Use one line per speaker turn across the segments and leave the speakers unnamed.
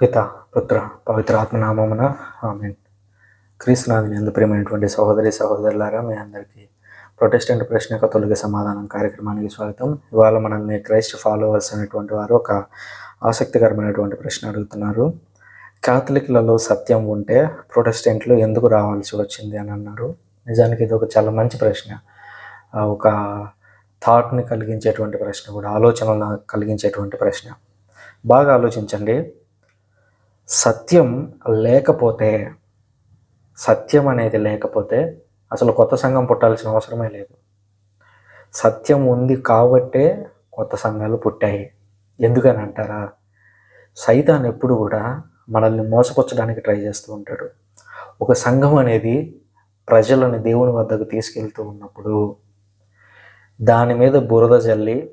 పిత పుత్ర పవిత్ర ఆత్మనామమున ఆమె క్రీస్తునాథుని ఎందు ప్రేమైనటువంటి సహోదరి సహోదరులారా మీ అందరికీ ప్రొటెస్టెంట్ ప్రశ్నకు తొలగి సమాధానం కార్యక్రమానికి స్వాగతం. ఇవాళ మనల్ని క్రైస్ట్ ఫాలోవర్స్ అనేటువంటి వారు ఒక ఆసక్తికరమైనటువంటి ప్రశ్న అడుగుతున్నారు. కాథలిక్లలో సత్యం ఉంటే ప్రొటెస్టెంట్లు ఎందుకు రావాల్సి వచ్చింది అని అన్నారు. నిజానికి ఇది ఒక చాలా మంచి ప్రశ్న. ఒక థాట్ని కలిగించేటువంటి ప్రశ్న కూడా ఆలోచనలను కలిగించేటువంటి ప్రశ్న. బాగా ఆలోచించండి. సత్యం లేకపోతే సత్యం అనేది లేకపోతే అసలు కొత్త సంఘం పుట్టాల్సిన అవసరమే లేదు. సత్యం ఉంది కాబట్టే కొత్త సంఘాలు పుట్టాయి. ఎందుకని అంటారా? సైతాన్ ఎప్పుడు కూడా మనల్ని మోసపుచ్చడానికి ట్రై చేస్తూ ఉంటాడు. ఒక సంఘం అనేది ప్రజలను దేవుని వద్దకు తీసుకెళ్తూ ఉన్నప్పుడు దాని మీద బురద జల్లి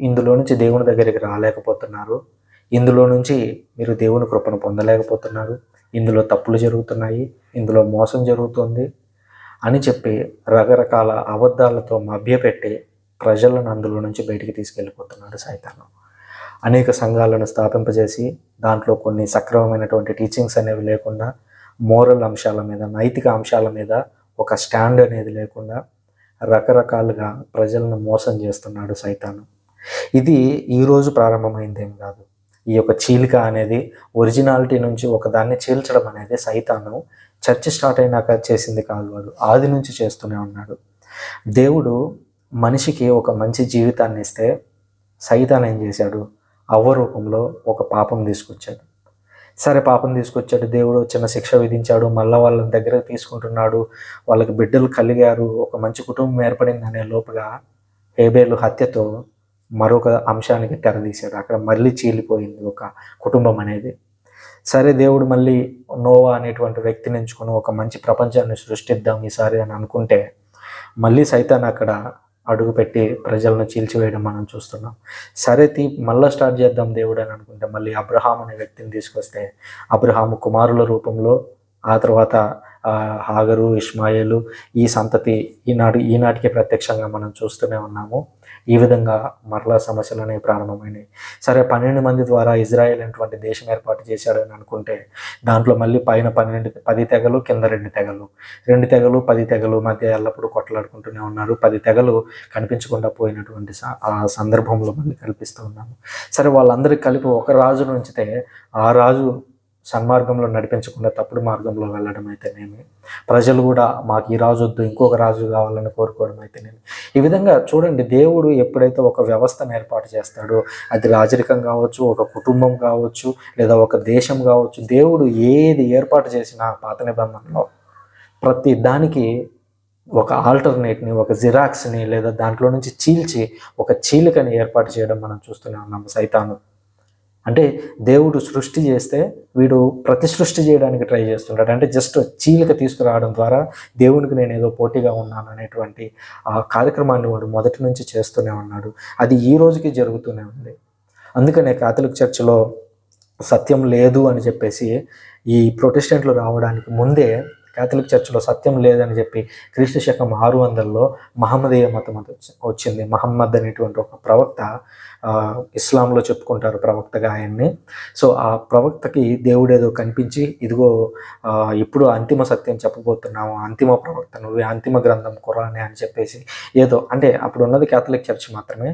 ఇందులో నుంచి దేవుని దగ్గరికి రాలేకపోతున్నారు. ఇందులో నుంచి మీరు దేవుని కృపను పొందలేకపోతున్నారు. ఇందులో తప్పులు జరుగుతున్నాయి. ఇందులో మోసం జరుగుతుంది అని చెప్పి రకరకాల అబద్ధాలతో మభ్యపెట్టి ప్రజలను అందులో నుంచి బయటికి తీసుకెళ్ళిపోతున్నాడు సైతాను అనేక సంఘాలను స్థాపింపజేసి దాంట్లో కొన్ని సక్రమమైనటువంటి టీచింగ్స్ అనేవి లేకుండా మోరల్ అంశాల మీద నైతిక అంశాల మీద ఒక స్టాండ్ అనేది లేకుండా రకరకాలుగా ప్రజలను మోసం చేస్తున్నాడు సైతాను ఇది ఈరోజు ప్రారంభమైందేం కాదు. ఈ యొక్క చీలిక అనేది ఒరిజినాలిటీ నుంచి ఒకదాన్ని చీల్చడం అనేది సైతాను చర్చ్ స్టార్ట్ అయినాక చేసింది కాదు వాడు. ఆది నుంచి చేస్తూనే ఉన్నాడు. దేవుడు మనిషికి ఒక మంచి జీవితాన్ని ఇస్తే సైతాన్ ఏం చేశాడు? అవ్వ రూపంలో ఒక పాపం తీసుకొచ్చాడు. సరే పాపం తీసుకొచ్చాడు. దేవుడు చిన్న శిక్ష విధించాడు. మళ్ళా వాళ్ళ దగ్గర తీసుకుంటున్నాడు. వాళ్ళకి బిడ్డలు కలిగారు. ఒక మంచి కుటుంబం ఏర్పడింది అనే లోపుగా హేబేలు హత్యతో మరొక అంశానికి తెరదీశాడు అక్కడ మళ్ళీ చీలిపోయింది ఒక కుటుంబం అనేది. సరే దేవుడు మళ్ళీ నోవా అనేటువంటి వ్యక్తిని ఎంచుకొని ఒక మంచి ప్రపంచాన్ని సృష్టిద్దాం ఈసారి అని అనుకుంటే మళ్ళీ సైతాన్ అక్కడ అడుగుపెట్టి ప్రజలను చీల్చివేయడం మనం చూస్తున్నాం. సరే తీ మళ్ళీ స్టార్ట్ చేద్దాం దేవుడు అని అనుకుంటే మళ్ళీ అబ్రహాం అనే వ్యక్తిని తీసుకొస్తే అబ్రహాము కుమారుల రూపంలో ఆ తర్వాత హాగరు ఇష్మాయేలు ఈ సంతతి ఈనాడు ఈనాటికి ప్రత్యక్షంగా మనం చూస్తూనే ఉన్నాము. ఈ విధంగా మరలా సమస్యలు అనేవి ప్రారంభమైనాయి. సరే పన్నెండు మంది ద్వారా ఇజ్రాయెల్ అనేటువంటి దేశం ఏర్పాటు చేశాడని అనుకుంటే దాంట్లో మళ్ళీ పైన పన్నెండు పది తెగలు కింద రెండు తెగలు. రెండు తెగలు పది తెగలు మధ్య ఎల్లప్పుడూ కొట్లాడుకుంటూనే ఉన్నారు. పది తెగలు కనిపించకుండా పోయినటువంటి స- ఆ సందర్భంలో మళ్ళీ కల్పిస్తూ ఉన్నాము. సరే వాళ్ళందరికీ కలిపి ఒక రాజును ఉంచితే ఆ రాజు సన్మార్గంలో నడిపించకుండా తప్పుడు మార్గంలో వెళ్ళడం అయితేనేమి ప్రజలు కూడా మాకు ఈ రాజు వద్దు ఇంకొక రాజు కావాలని కోరుకోవడం అయితేనేమి ఈ విధంగా చూడండి దేవుడు ఎప్పుడైతే ఒక వ్యవస్థను ఏర్పాటు చేస్తాడో అది రాజరికం కావచ్చు ఒక కుటుంబం కావచ్చు లేదా ఒక దేశం కావచ్చు దేవుడు ఏది ఏర్పాటు చేసినా పాత నిబంధనలో ప్రతి దానికి ఒక ఆల్టర్నేట్ని ఒక జిరాక్స్ని లేదా దాంట్లో నుంచి చీల్చి ఒక చీలికని ఏర్పాటు చేయడం మనం చూస్తూనే ఉన్నాము. సైతాను అంటే దేవుడు సృష్టి చేస్తే వీడు ప్రతి సృష్టి చేయడానికి ట్రై చేస్తుంటాడు. అంటే జస్ట్ చీలిక తీసుకురావడం ద్వారా దేవునికి నేను ఏదో పోటీగా ఉన్నాను అనేటువంటి ఆ కార్యక్రమాన్ని వాడు మొదటి నుంచి చేస్తూనే ఉన్నాడు. అది ఈ రోజుకి జరుగుతూనే ఉంది. అందుకనే కాథలిక్ చర్చిలో సత్యం లేదు అని చెప్పేసి ఈ ప్రొటెస్టెంట్లు రావడానికి ముందే క్యాథలిక్ చర్చిలో సత్యం లేదని చెప్పి క్రీస్తు శకం ఆరు వందల్లో మహమ్మదీయ మతం వచ్చింది. మహమ్మద్ అనేటువంటి ఒక ప్రవక్త ఇస్లాంలో చెప్పుకుంటారు ప్రవక్తగా ఆయన్ని. సో ఆ ప్రవక్తకి దేవుడేదో కనిపించి ఇదిగో ఇప్పుడు అంతిమ సత్యం చెప్పబోతున్నాము అంతిమ ప్రవక్త నువ్వే అంతిమ గ్రంథం ఖురానే అని చెప్పేసి ఏదో అంటే అప్పుడు ఉన్నది క్యాథలిక్ చర్చ్ మాత్రమే.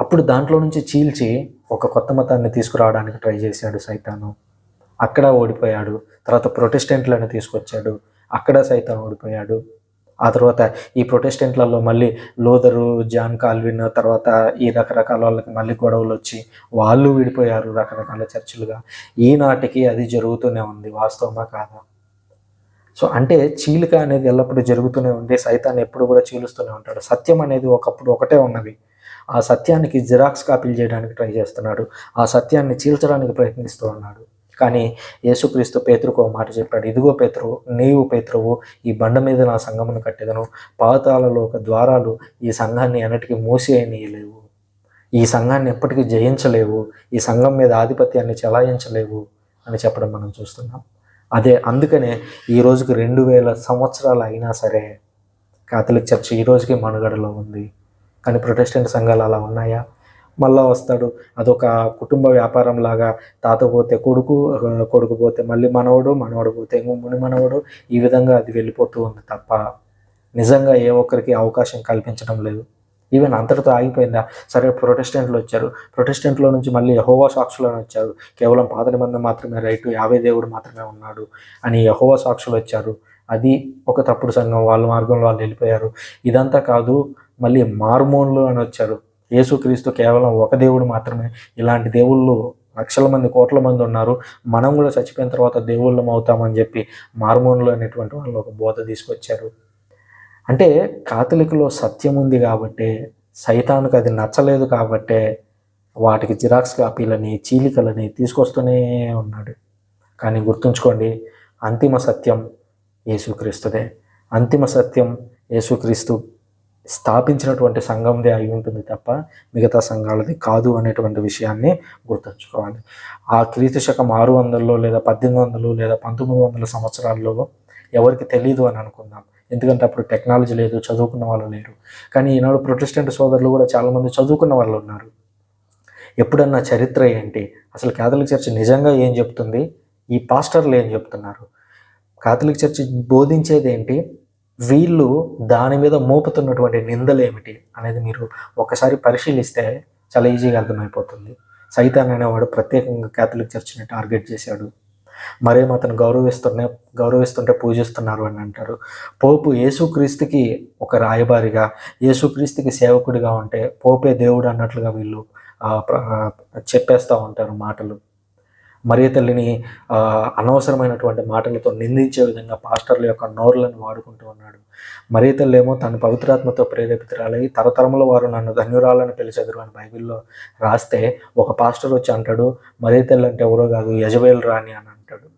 అప్పుడు దాంట్లో నుంచి చీల్చి ఒక కొత్త మతాన్ని తీసుకురావడానికి ట్రై చేశాడు సైతాను. అక్కడ ఓడిపోయాడు. తర్వాత ప్రొటెస్టెంట్లను తీసుకొచ్చాడు. అక్కడ సైతం ఓడిపోయాడు. ఆ తర్వాత ఈ ప్రొటెస్టెంట్లలో మళ్ళీ లోదరు జాన్ కాల్విన్ తర్వాత ఈ రకరకాల వాళ్ళకి మళ్ళీ గొడవలు వచ్చి వాళ్ళు విడిపోయారు రకరకాల చర్చలుగా. ఈనాటికి అది జరుగుతూనే ఉంది వాస్తవమా కాదా? సో అంటే చీలిక అనేది ఎల్లప్పుడూ జరుగుతూనే ఉంది. సైతాన్ని ఎప్పుడు కూడా చీలుస్తూనే ఉంటాడు. సత్యం అనేది ఒకప్పుడు ఒకటే ఉన్నది. ఆ సత్యానికి జిరాక్స్ కాపీలు చేయడానికి ట్రై చేస్తున్నాడు. ఆ సత్యాన్ని చీల్చడానికి ప్రయత్నిస్తూ ఉన్నాడు. కానీ యేసుక్రీస్తు పేతురుకు ఒక మాట చెప్పాడు. ఇదిగో పేతురు నీవు పేతురువు ఈ బండ మీద నా సంఘమును కట్టెదను. పాతాలలో ఒక ద్వారాలు ఈ సంఘాన్ని ఎన్నటికీ మూసి ఈ సంఘాన్ని ఎప్పటికీ జయించలేవు. ఈ సంఘం మీద ఆధిపత్యాన్ని చెలాయించలేవు అని చెప్పడం మనం చూస్తున్నాం. అదే అందుకనే ఈ రోజుకి రెండు వేల సంవత్సరాలు అయినా సరే కాథలిక్ చర్చ్ ఈ రోజుకి మనుగడలో ఉంది. కానీ ప్రొటెస్టెంట్ సంఘాలు అలా ఉన్నాయా? మళ్ళా వస్తాడు. అదొక కుటుంబ వ్యాపారం లాగా తాత పోతే కొడుకు కొడుకు పోతే మళ్ళీ మనవడు మనవడు పోతే ముని మనవడు. ఈ విధంగా అది వెళ్ళిపోతూ ఉంది తప్ప నిజంగా ఏ ఒక్కరికి అవకాశం కల్పించడం లేదు. ఈవెన్ అంతటితో ఆగిపోయిందా? సరే ప్రొటెస్టెంట్లు వచ్చారు. ప్రొటెస్టెంట్లో నుంచి మళ్ళీ యహోవా సాక్షులు వచ్చారు. కేవలం పాత నిబంధన మాత్రమే రైటు యావే దేవుడు మాత్రమే ఉన్నాడు అని యహోవా సాక్షులు వచ్చారు. అది ఒక తప్పుడు సంఘం వాళ్ళ మార్గంలో వాళ్ళు వెళ్ళిపోయారు. ఇదంతా కాదు మళ్ళీ మార్మోన్లు అని వచ్చారు. యేసుక్రీస్తు కేవలం ఒక దేవుడు మాత్రమే. ఇలాంటి దేవుళ్ళు లక్షల మంది కోట్ల మంది ఉన్నారు. మనం కూడా చచ్చిపోయిన తర్వాత దేవుళ్ళం అవుతామని చెప్పి మార్మోన్లు అనేటువంటి వాళ్ళు ఒక బోధ తీసుకొచ్చారు. అంటే కాథలిక్లో సత్యం ఉంది కాబట్టి సైతానికి అది నచ్చలేదు కాబట్టే వాటికి జిరాక్స్ కాపీలని చీలికలని తీసుకొస్తూనే ఉన్నాడు. కానీ గుర్తుంచుకోండి అంతిమ సత్యం యేసుక్రీస్తుదే. అంతిమ సత్యం యేసుక్రీస్తు స్థాపించినటువంటి సంఘందే అయి ఉంటుంది తప్ప మిగతా సంఘాలది కాదు అనేటువంటి విషయాన్ని గుర్తుంచుకోవాలి. ఆ క్రీస్తు శకం ఆరు వందల్లో లేదా పద్దెనిమిది వందలు లేదా పంతొమ్మిది వందల సంవత్సరాల్లో ఎవరికి తెలియదు అని అనుకుందాం. ఎందుకంటే అప్పుడు టెక్నాలజీ లేదు చదువుకున్న వాళ్ళు లేరు. కానీ ఈనాడు ప్రొటెస్టెంట్ సోదరులు కూడా చాలామంది చదువుకున్న వాళ్ళు ఉన్నారు. ఎప్పుడన్నా చరిత్ర ఏంటి? అసలు కేథలిక్ చర్చ్ నిజంగా ఏం చెప్తుంది? ఈ పాస్టర్లు ఏం చెప్తున్నారు? కాథలిక్ చర్చ్ బోధించేది ఏంటి? వీళ్ళు దాని మీద మోపుతున్నటువంటి నిందలు ఏమిటి అనేది మీరు ఒకసారి పరిశీలిస్తే చాలా ఈజీగా అర్థమైపోతుంది. సైతాన్ అనేవాడు ప్రత్యేకంగా క్యాథలిక్ చర్చిని టార్గెట్ చేశాడు. మరేమో అతను గౌరవిస్తున్న గౌరవిస్తుంటే పూజిస్తున్నారు అని అంటారు. పోపు యేసుక్రీస్తుకి ఒక రాయబారిగా యేసుక్రీస్తుకి సేవకుడిగా ఉంటే పోపే దేవుడు అన్నట్లుగా వీళ్ళు చెప్పేస్తూ ఉంటారు మాటలు. మరియ తల్లిని అనవసరమైనటువంటి మాటలతో నిందించే విధంగా పాస్టర్ల యొక్క నోరులను వాడుకుంటూ ఉన్నాడు. మరియ తల్లి ఏమో తన పవిత్రాత్మతో ప్రేరేపితురాలై తరతరముల వారు నన్ను ధన్యురాలని పిలిచెదరు అని బైబిల్లో రాస్తే ఒక పాస్టర్ వచ్చి అంటాడు మరియ తల్లి అంటే ఎవరో కాదు యజబేల్ రాణి అని అంటాడు.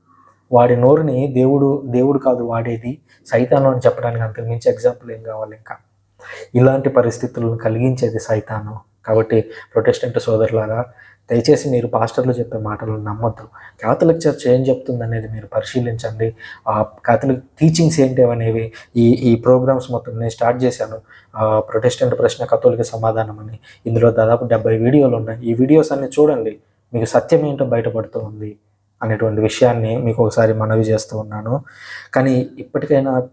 వాడి నోరుని దేవుడు దేవుడు కాదు వాడేది సైతాను అని చెప్పడానికి అంతకు మించి ఎగ్జాంపుల్ ఏం కావాలి ఇంకా? ఇలాంటి పరిస్థితులను కలిగించేది సైతాను. కాబట్టి ప్రొటెస్టెంట్ సోదరులారా దయచేసి మీరు పాస్టర్లు చెప్పే మాటలు నమ్మొద్దు. కాథలిక్ చర్చ్ ఏం చెప్తుంది అనేది మీరు పరిశీలించండి. ఆ కాథలిక్ టీచింగ్స్ ఏంటి అనేవి ఈ ఈ ప్రోగ్రామ్స్ మొత్తం నేను స్టార్ట్ చేశాను. ఆ, ప్రొటెస్టెంట్ ప్రశ్న కథోలిక సమాధానం అని. ఇందులో దాదాపు డెబ్బై వీడియోలు ఉన్నాయి. ఈ వీడియోస్ అన్ని చూడండి. మీకు సత్యం ఏంటో బయటపడుతూ ఉంది అనేటువంటి విషయాన్ని మీకు ఒకసారి మనవి చేస్తూ ఉన్నాను. కానీ ఇప్పటికైనా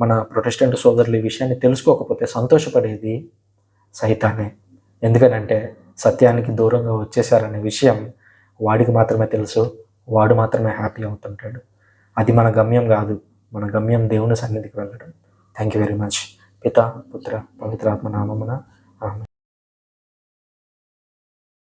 మన ప్రొటెస్టెంట్ సోదరులు ఈ విషయాన్ని తెలుసుకోకపోతే సంతోషపడేది సైతానే. ఎందుకనంటే సత్యానికి దూరంగా వచ్చేసారనే విషయం వాడికి మాత్రమే తెలుసు. వాడు మాత్రమే హ్యాపీ అవుతుంటాడు. అది మన గమ్యం కాదు. మన గమ్యం దేవుని సన్నిధికి వెళ్ళడం. థ్యాంక్ యూ వెరీ మచ్ పిత పుత్ర పవిత్రాత్మ నామమున ఆమె